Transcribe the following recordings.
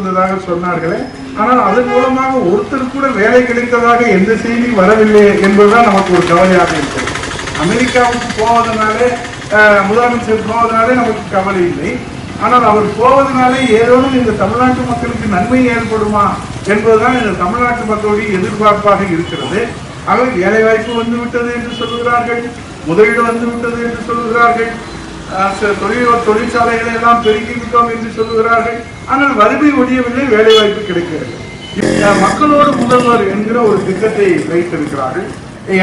வந்ததாக சொன்னார்களே. ஆனால் அதன் மூலமாக ஒருத்தர் கூட வேலை கிடைத்ததாக எந்த செய்தியும் வரவில்லை என்பதுதான் நமக்கு ஒரு கவலையாக இருக்கிறது. அமெரிக்காவுக்கு போவதனாலே முதலமைச்சர் போவதனாலே நமக்கு கவலை இல்லை. ஆனால் அவர் போவதனாலே ஏதோனும் இந்த தமிழ்நாட்டு மக்களுக்கு நன்மை ஏற்படுமா என்பதுதான் இந்த தமிழ்நாட்டு மக்களுடைய எதிர்பார்ப்பாக இருக்கிறது. ஆகவே வேலைவாய்ப்பு வந்துவிட்டது வந்து விட்டது என்று சொல்கிறார்கள் முதலீடு வந்து விட்டது என்று சொல்கிறார்கள் தொழில் தொழிற்சாலைகளை எல்லாம் பெருக்கி விட்டோம் என்று சொல்லுகிறார்கள். ஆனால் வறுமை ஒழியவில்லை வேலை வாய்ப்பு கிடைக்கிறது மக்களோடு முதல்வர் என்கிற ஒரு திட்டத்தை வைத்திருக்கிறார்கள்.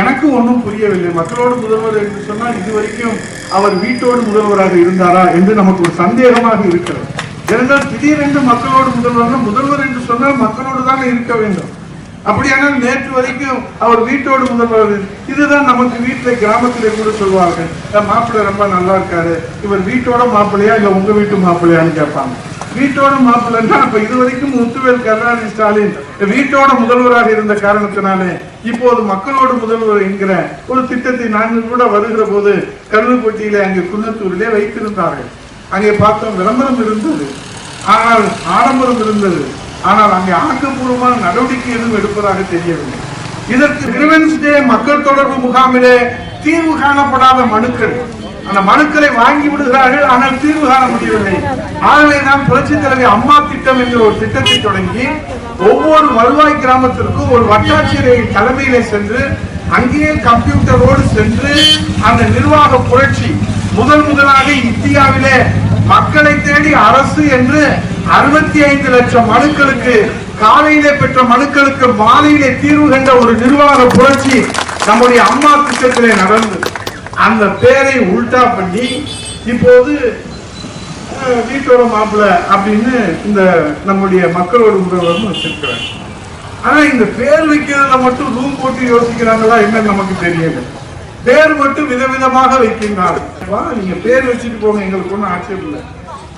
எனக்கு ஒன்றும் புரியவில்லை. மக்களோடு முதல்வர் என்று சொன்னால் இதுவரைக்கும் அவர் வீட்டோடு முதல்வராக இருந்தாரா என்று நமக்கு ஒரு சந்தேகமாக இருக்கிறது. ஏனென்றால் திடீரென்று மக்களோடு முதல்வர் முதல்வர் என்று சொன்னால் மக்களோடு தான் இருக்க வேண்டும். அப்படியானால் நேற்று வரைக்கும் அவர் வீட்டோடு முதல்வர் இதுதான் நமக்கு வீட்டில் கிராமத்தில் கூட சொல்லுவாங்க மாப்பிள்ளை ரொம்ப நல்லா இருக்காரு. இவர் வீட்டோட மாப்பிள்ளையா இல்லை உங்க வீட்டு மாப்பிள்ளையான்னு கேட்பாங்க. வீட்டோட மாப்பிள்ளைன்னா அப்ப இதுவரைக்கும் முத்துவேல் கருணாநிதி ஸ்டாலின் வீட்டோட முதல்வராக இருந்த காரணத்தினாலே இப்போது மக்களோடு முதல்வர் என்கிற ஒரு திட்டத்தை நாங்கள் கூட வருகிற போது கருவப்பட்டியிலே அங்கே குன்னத்தூரிலே வைத்திருந்தார்கள். அங்கே பார்த்தோம் விளம்பரம் இருந்தது. ஆனால் ஆடம்பரம் இருந்தது. ஆனால் அங்கே ஆக்கப்பூர்வமான நடவடிக்கை எதுவும் எடுப்பதாக தெரியவில்லை. இதற்கு கிரிவன்ஸ் டே மக்கள் தொடர்பு முகாமிலே தீர்வு காணப்படாத மனுக்கள் அந்த மனுக்களை வாங்கி விடுகிறார்கள் ஆனால் தீர்வு காண முடியவில்லை. ஆகவே தான் புரட்சி தலைவி அம்மா திட்டம் என்ற ஒரு திட்டத்தை தொடங்கி ஒவ்வொரு வருவாய் கிராமத்திற்கும் ஒரு வட்டாட்சியரை தலைமையிலே சென்று அங்கேயே கம்ப்யூட்டரோடு சென்று அந்த நிர்வாக புரட்சி முதல் முதலாக இந்தியாவிலே மக்களை தேடி அரசு என்று அறுபத்தி ஐந்து லட்சம் மனுக்களுக்கு காலையிலே பெற்ற மனுக்களுக்கு மாலையிலே தீர்வு கண்ட ஒரு நிர்வாக புரட்சி நம்முடைய அம்மா திட்டத்திலே நடந்தது. அந்த பேரை உல்டா பண்ணி இப்போது வீட்டோட மாப்பிள்ளை அப்படின்னு இந்த நம்முடைய மக்களோட முதல்வர்னு வச்சிருக்கிறாங்க. ஆனா இந்த பேர் வைக்கிறதுல மட்டும் ரூம் போட்டு யோசிக்கிறாங்களா என்ன நமக்கு தெரியல. பேர் மட்டும் விதவிதமாக வைக்கின்றார்கள். நீங்க பேர் வச்சுட்டு போங்க எங்களுக்கு ஒன்றும் ஆட்சேபம் இல்லை.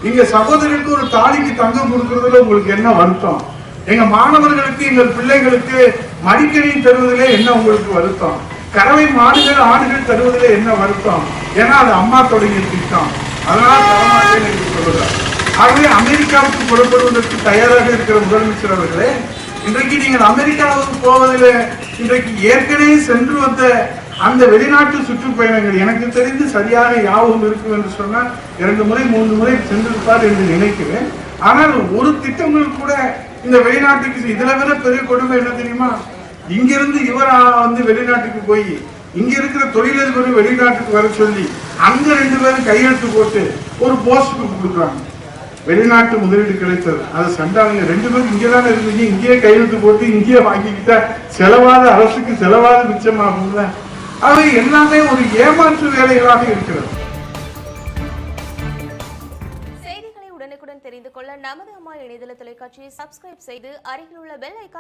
நீங்க சகோதரருக்கு ஒரு தாலிக்கு தங்கம் கொடுக்கறதுல உங்களுக்கு என்ன வருத்தம்? எங்க மாணவர்களுக்கு எங்கள் பிள்ளைகளுக்கு மடிக்கணி தருவதிலே என்ன உங்களுக்கு வருத்தம்? கறவை மாடுகள் ஆடுகள் தருவதிலே என்ன வருத்தம்? ஏன்னா அது அம்மா தொடங்கிய திட்டம். அதனால் தரமாட்டேன் என்று சொல்லுறார் ஆகவே அமெரிக்காவுக்கு புறப்படுவதற்கு தயாராக இருக்கிற முதலமைச்சர் அவர்களே இன்றைக்கு நீங்கள் அமெரிக்காவுக்கு போவதில் இன்றைக்கு ஏற்கனவே சென்று வந்த அந்த வெளிநாட்டு சுற்றுப்பயணங்கள் எனக்கு தெரிந்து சரியாக யாவும் இருக்கும் என்று சொன்னால் இரண்டு முறை மூன்று முறை சென்றிருப்பார் என்று நினைக்கிறேன். ஆனால் ஒரு திட்டங்கள் கூட இந்த வெளிநாட்டுக்கு இதில் விட பெரிய கொடுமை என்ன தெரியுமா? இங்கிருந்து இவர் ஆ, வந்து வெளிநாட்டுக்கு போய் இங்க இருக்கிற தொழிலதிபரும் வெளிநாட்டுக்கு வர சொல்லி அங்க ரெண்டு பேரும் கையெழுத்து போட்டு ஒரு போஸ்ட் கொடுக்குறாங்க. வெளிநாட்டு முதலீடு கிடைத்தது. அது சண்டாங்க ரெண்டு பேரும் இங்கே தானே இருந்தீங்க. இங்கேயே கையெழுத்து போட்டு இங்கேயே வாங்கிக்கிட்டா செலவாத அரசுக்கு செலவாத மிச்சமாகும்ல. அவை எல்லாமே ஒரு ஏமாற்று வேலைகளாக இருக்கிறது. செய்திகளை உடனுக்குடன் தெரிந்து கொள்ள நமது அம்மா இணையதள தொலைக்காட்சியை சப்ஸ்கிரைப் செய்து அருகில் உள்ள பெல் ஐக்கா